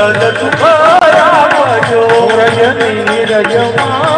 સુખ આપજો રજની રજમાં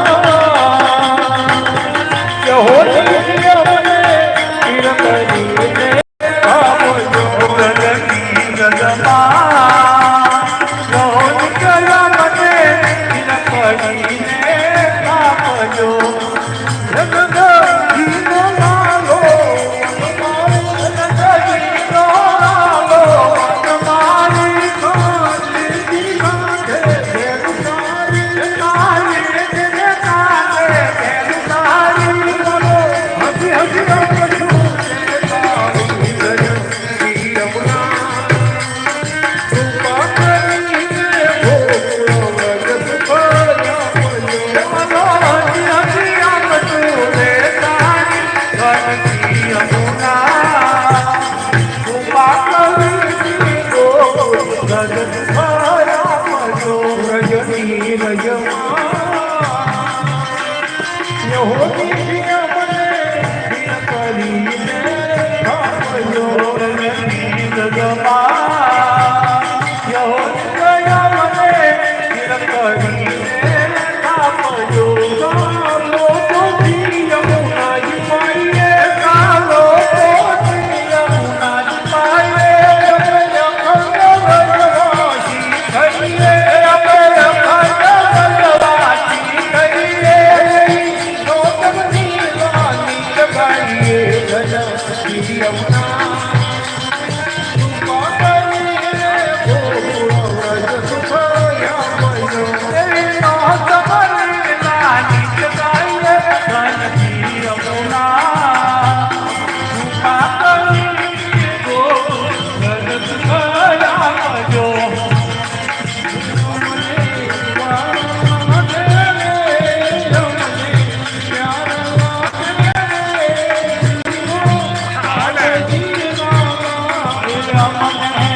Thank you.